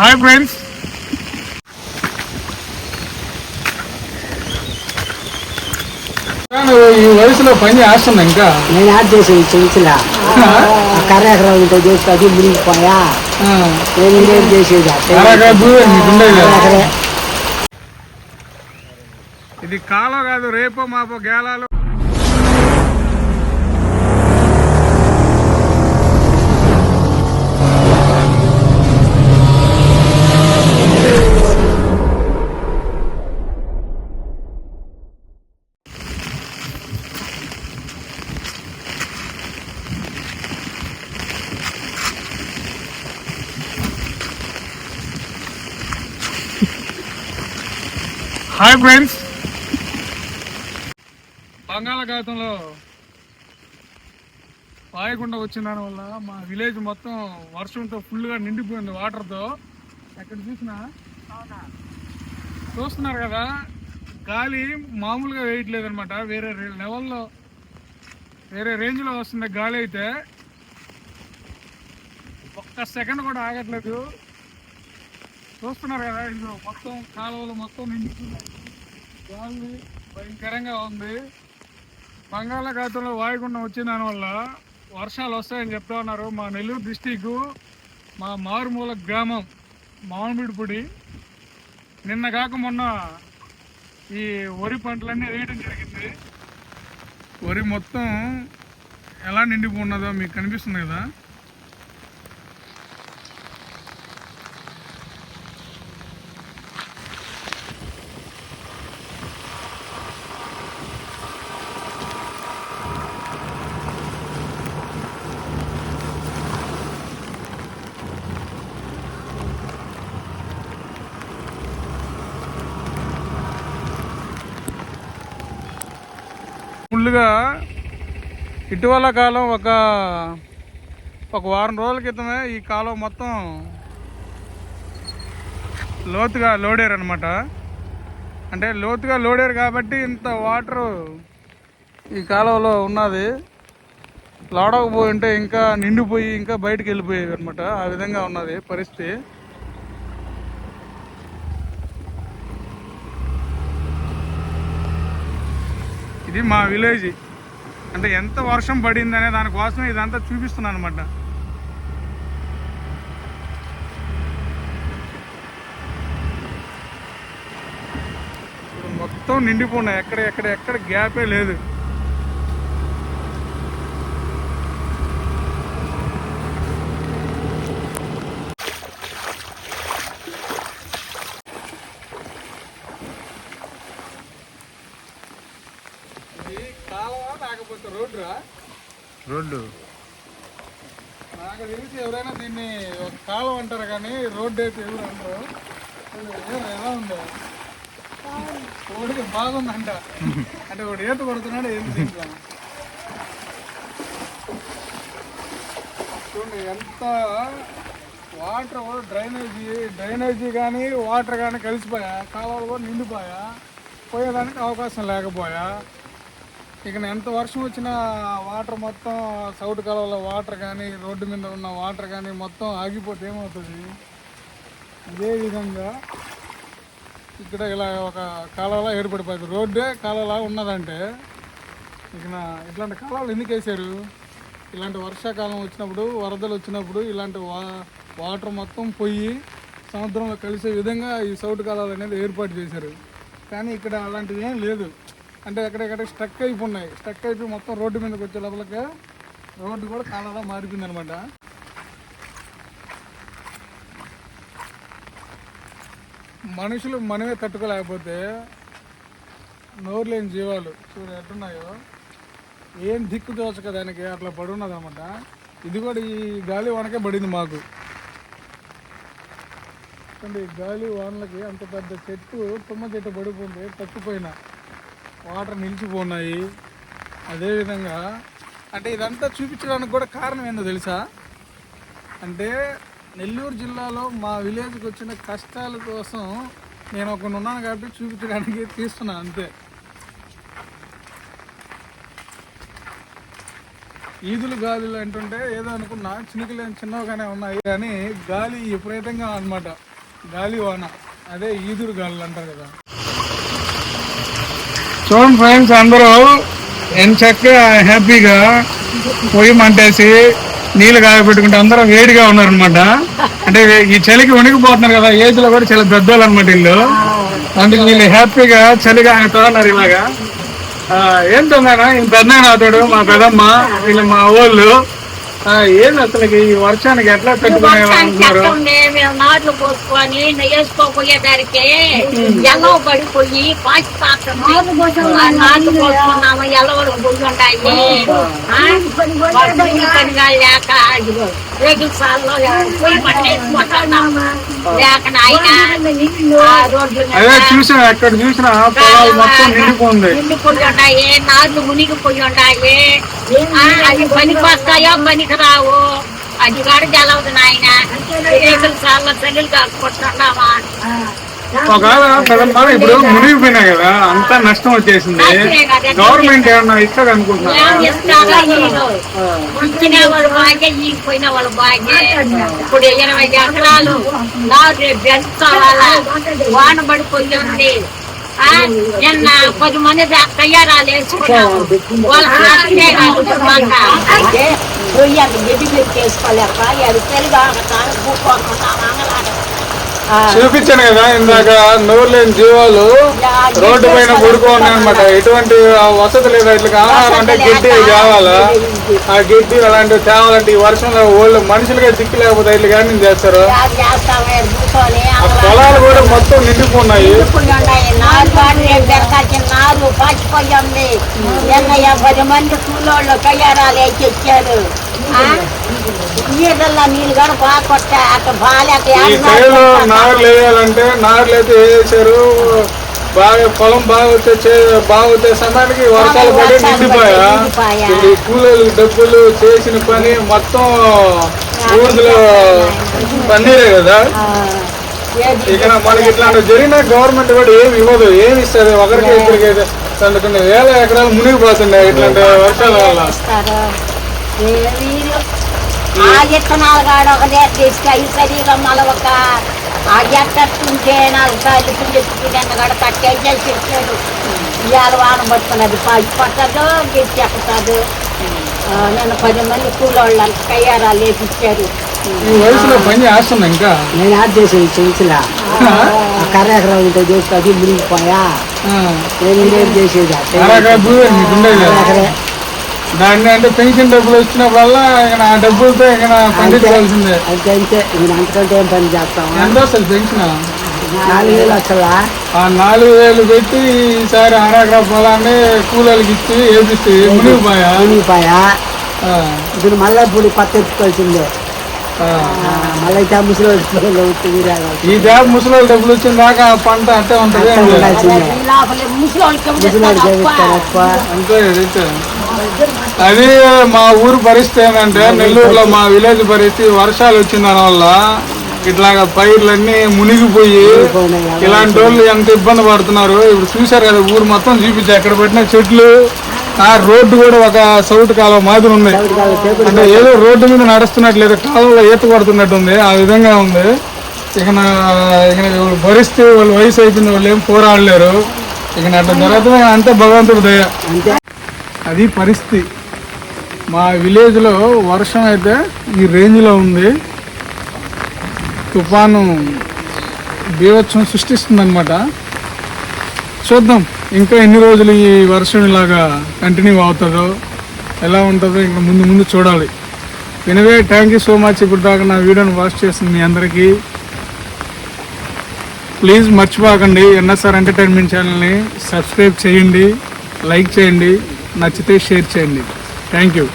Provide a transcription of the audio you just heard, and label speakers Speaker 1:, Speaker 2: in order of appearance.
Speaker 1: Hi friends ఈ వయసులో పని చేస్తున్నా ఇంకా.
Speaker 2: నేను యాడ్ చేసేది చెంచులా కర్ర ఎకరా ఉంటే చేస్తే అది మునిగిపోయా? నేను ఇంకేం చేసేది?
Speaker 1: ఇది కాలో కాదు రేపో మాపో గేలాలు. హాయ్ ఫ్రెండ్స్ బంగాళాఖాతంలో వాయకుండా వచ్చిన దాని వల్ల మా విలేజ్ మొత్తం వర్షంతో ఫుల్గా నిండిపోయింది వాటర్తో. ఎక్కడ చూసినా? చూస్తున్నారు కదా గాలి మామూలుగా వేయట్లేదు అనమాట వేరే లెవెల్లో వేరే రేంజ్లో వస్తుంది గాలి అయితే. ఒక్క సెకండ్ కూడా ఆగట్లేదు. చూస్తున్నారు కదా ఇది మొత్తం కాలువలు మొత్తం నిండుతున్నాయి గాలి భయంకరంగా ఉంది. బంగాళాఖాతంలో వాయుగుండం వచ్చిన దానివల్ల వర్షాలు వస్తాయని చెప్తా ఉన్నారు. మా నెల్లూరు డిస్టిక్ మా మారుమూల గ్రామం మామిడిపూడి. నిన్న కాక మొన్న ఈ వరి పంటలన్నీ వేయడం జరిగింది. వరి మొత్తం ఎలా నిండిపోన్నదో మీకు కనిపిస్తుంది కదా? ఫుల్గా ఇటీవల కాలం ఒక ఒక వారం రోజుల క్రితమే ఈ కాలం మొత్తం లోతుగా లోడారు అనమాట అంటే లోతుగా లోడారు కాబట్టి ఇంత వాటరు ఈ కాలువలో ఉన్నది. లోడకపోయి ఉంటే ఇంకా నిండిపోయి ఇంకా బయటకు వెళ్ళిపోయేవి అనమాట ఆ విధంగా ఉన్నది పరిస్థితి. ఇది మా విలేజ్. అంటే ఎంత వర్షం పడిందనే దానికోసం ఇదంతా చూపిస్తున్నాను అనమాట మొత్తం నిండిపోయినాయి. ఎక్కడ ఎక్కడ ఎక్కడ గ్యాపే లేదు ఇది కాలువ లేకపోతే రోడ్డురా?
Speaker 3: రోడ్డు.
Speaker 1: నాకు తెలిసి ఎవరైనా దీన్ని ఒక కాలం అంటారు కానీ రోడ్డు అయితే ఎవరు అంటారు ఎలా ఉందో. ఓడికి బాగుందంట. అంటే ఒకటి ఈత కొడుతున్నాడు ఏం దీంట్లో చూడండి ఎంత వాటర్ డ్రైనేజీ డ్రైనేజీ కానీ వాటర్ కానీ కలిసిపోయా? కాలువలు కూడా నిండిపోయా? పోయేదానికి అవకాశం లేకపోయా? ఇక ఎంత వర్షం వచ్చినా వాటర్ మొత్తం సౌట్ కాలంలో వాటర్ కానీ రోడ్డు మీద ఉన్న వాటర్ కానీ మొత్తం ఆగిపోతే ఏమవుతుంది? ఇదే విధంగా ఇక్కడ ఇలా ఒక కాలంలో ఏర్పడిపోయింది. రోడ్డే కాలువలా ఉన్నదంటే ఇక ఇట్లాంటి కాలాలు ఎందుకు వేసారు ఇలాంటి వర్షాకాలం వచ్చినప్పుడు వరదలు వచ్చినప్పుడు ఇలాంటి వా వాటర్ మొత్తం పోయి సముద్రంలో కలిసే విధంగా ఈ సౌట్ కాలాలు అనేది ఏర్పాటు చేశారు. కానీ ఇక్కడ అలాంటిది ఏం లేదు. అంటే ఎక్కడెక్కడ స్టక్ అయిపోయి స్టక్ అయిపోయి మొత్తం రోడ్డు మీదకి వచ్చే లోపలికి రోడ్డు కూడా కాలాలా మారిపోయింది అనమాట మనుషులు మనమే తట్టుకోలేకపోతే నోరు లేని జీవాలు చూడు ఎట్టున్నాయో ఏం దిక్కు తోచక దానికి అట్లా పడున్నది అనమాట ఇది కూడా ఈ గాలి వానకే పడింది మాకు. ఈ గాలి వానలకి అంత పెద్ద చెట్టు తుమ్మ చెట్టు పడిపోయింది తప్పిపోయినా వాటర్ నిలిచిపోన్నాయి అదేవిధంగా అంటే ఇదంతా చూపించడానికి కూడా కారణం ఏందో తెలుసా? అంటే నెల్లూరు జిల్లాలో మా విలేజ్కి వచ్చిన కష్టాల కోసం నేను ఒకడు ఉన్నాను కాబట్టి చూపించడానికి తీస్తున్నాను అంతే. ఈదులు గాలులు అంటుంటే ఏదో అనుకున్నా చినుకులు ఏం చిన్నవిగానే ఉన్నాయి కానీ గాలి విపరీతంగా అన్నమాట. గాలి వాన. అదే ఈదురు గాలులు అంటారు కదా. చూడండి ఫ్రెండ్స్ అందరూ ఎంత చక్కగా హ్యాపీగా పొయ్యి మంటేసి నీళ్ళు కాగబెట్టుకుంటే అందరూ వేడిగా ఉన్నారనమాట అంటే ఈ చలికి వణికిపోతున్నారు కదా ఏజ్లో కూడా చాలా పెద్దోళ్ళు అనమాట వీళ్ళు. అందుకు వీళ్ళు హ్యాపీగా చలిగా ఉన్నారు ఇలాగా. ఆ, ఏంటన్నానా పెద్ద అతడు మా పెదమ్మ వీళ్ళు మా ఊళ్ళు ఏంది అసలు ఈ వర్షానికి ఎట్లా
Speaker 3: చెప్తుండే మేము నాట్లు పోసుకొని వేసుకోపోయేదానికి ఎల్లవ పడిపోయి పాచి పాత్రలు నాట్లు పోసుకున్నాము పోయి పనిగా లేక పట్టేసుకుంటున్నాము. లేక నాయన
Speaker 1: అదే ఎక్కడ చూసినా పొలాలు మొత్తం
Speaker 3: నిండిపోయి ఉంటాయి. నాట్లు మునిగిపోయి ఉంటాయి. అవి పనికి వస్తాయో పనికి రావు అది కూడా జలవదు నాయన. రేగుల సార్లు చల్లులు కాసుకుంటున్నామా
Speaker 1: ఒకవేళ పెదమ్మ ఇప్పుడు మునిగిపోయినాయి కదా అంతా నష్టం వచ్చేసింది. గవర్నమెంట్ ఏమన్నా ఇస్తుంది అనుకుంటున్నా
Speaker 3: ఇప్పుడు ఇరవై ఎకరాలు వాన పడిపోయి ఉంది ఆ, నిన్న పది మంది తయారాలు వేసుకున్నాము.
Speaker 2: రొయ్యలు గడ్డి
Speaker 1: చూపించాను కదా ఇందాక నోరు లేని జీవాలు రోడ్డు పైన పడుకోన్నాయి అనమాట ఎటువంటి వసతి లేదు ఇట్లా కావాలంటే గడ్డి కావాలా? ఆ గడ్డి అలాంటివి తేవాలంటే ఈ వర్షంలో వాళ్ళు మనుషులుగా దిక్కు లేకపోతే ఇట్లా కానీ చేస్తారు? ఆ పొలాలు కూడా మొత్తం నిండిపోఉన్నాయి
Speaker 2: కాడు రేపు నారు ఎన్నయ్య పది మంది కూలోళ్ళు కయ్యారాలు వేసి నీళ్ళల్లో నీళ్ళు కూడా బాగా కొట్టా అక్కడ బాగాలేక
Speaker 1: నారులు వేయాలంటే నారులు అయితే వేసారు బాగా పొలం బాగా వచ్చే చే- బాగా వచ్చే సమయానికి వర్షాలు పడి నిండిపోయా. ఈ కూలీలకు డబ్బులు చేసిన పని మొత్తం ఊరిలో పన్నీరే కదా? ఇక మనకి ఇట్లాంటి జరిగిన గవర్నమెంట్ కూడా ఏమి ఇవ్వదు ఏమి ఇస్తుంది? ఒకరికి ఇద్దరికి అయితే వేల ఎకరాలు మునిగిపోతుండే ఇట్లాంటి వర్షాల వల్ల.
Speaker 2: ఆ విత్తనాలు కాడ ఒక సరిగా మలవక ఆ ఎట్టుంటే నాలుగు సార్లు పిల్లెత్తుకుని కాడ కట్టేసి చెప్పాడు ఇవాళ వాన పట్టుకున్నది పాచి పట్టదు గెట్టి ఎక్కుతాడు నేను పది మంది కూలోళ్ళు కయ్యారాలు వేసిచ్చారు
Speaker 1: ఈ వయసులో పని చేస్తుంది ఇంకా?
Speaker 2: నేను యాడ్ చేసేది చెంచులా కర్ర ఎకరా ఉంటే చేస్తే అది మునిగిపోయా. నేను ఇంకేం చేసేది?
Speaker 1: దాన్ని అంటే పెన్షన్ డబ్బులు వచ్చినప్పుడల్లా ఇక ఆ డబ్బులతో ఇక
Speaker 2: అంతే అంతే నేను అంతకంటే ఏం పని చేస్తాం
Speaker 1: ఎంత వస్తుంది పెన్షన్?
Speaker 2: నాలుగు వేలు వస్తుందా
Speaker 1: ఆ నాలుగు వేలు పెట్టి ఈసారి పొలాన్ని కూలీలకి ఇచ్చి వేపిస్తే మునిగిపోయా?
Speaker 2: మునిగిపోయా? ఇప్పుడు మళ్ళీ ఇప్పుడు కొత్త ఎత్తుకోవాల్సిందే. మళ్ళీ ముసలి
Speaker 1: ఈ జాబ్ ముసలి డబ్బులు వచ్చిన దాకా పంట అట్టే ఉంటది అంతే. అది మా ఊరు పరిస్థితి ఏంటంటే నెల్లూరులో మా విలేజ్ పరిస్థితి వర్షాలు వచ్చిన దానివల్ల ఇట్లాగా పైర్లన్నీ మునిగిపోయి ఇలాంటి వాళ్ళు ఎంత ఇబ్బంది పడుతున్నారు? ఇప్పుడు చూశారు కదా ఊరు మొత్తం చూపించా ఎక్కడ పెట్టిన చెట్లు ఆ రోడ్డు కూడా ఒక సౌత్ కాలువ మాదిరి ఉంది. అంటే ఏదో రోడ్డు మీద నడుస్తున్నట్లేదు కాలువలో ఈత పడుతున్నట్టు ఉంది. ఆ విధంగా ఉంది. ఇక నా ఇక వీళ్ళు భరిస్తే వాళ్ళు వయసు అయిపోయింది వాళ్ళు ఏం పోరాడలేరు. ఇక అట్లా జరుగుతుంది. అంతే భగవంతుడి దయ. అది పరిస్థితి. మా విలేజ్లో వర్షం అయితే ఈ రేంజ్లో ఉంది. తుఫాను బీభత్సం సృష్టిస్తుందన్నమాట. చూద్దాం. ఇంకా ఎన్ని రోజులు ఈ వర్షం ఇలాగా కంటిన్యూ అవుతుందో ఎలా ఉంటుందో ఇంకా ముందు ముందు చూడాలి. Anyway thank you so much ఇప్పుడు దాకా నా వీడియోని వాచ్ చేసింది మీ అందరికీ. ప్లీజ్ మర్చిపోకండి. ఎన్ఎస్ఆర్ ఎంటర్టైన్మెంట్ ఛానల్ని సబ్స్క్రైబ్ చేయండి లైక్ చేయండి నచ్చితే షేర్ చేయండి. Thank you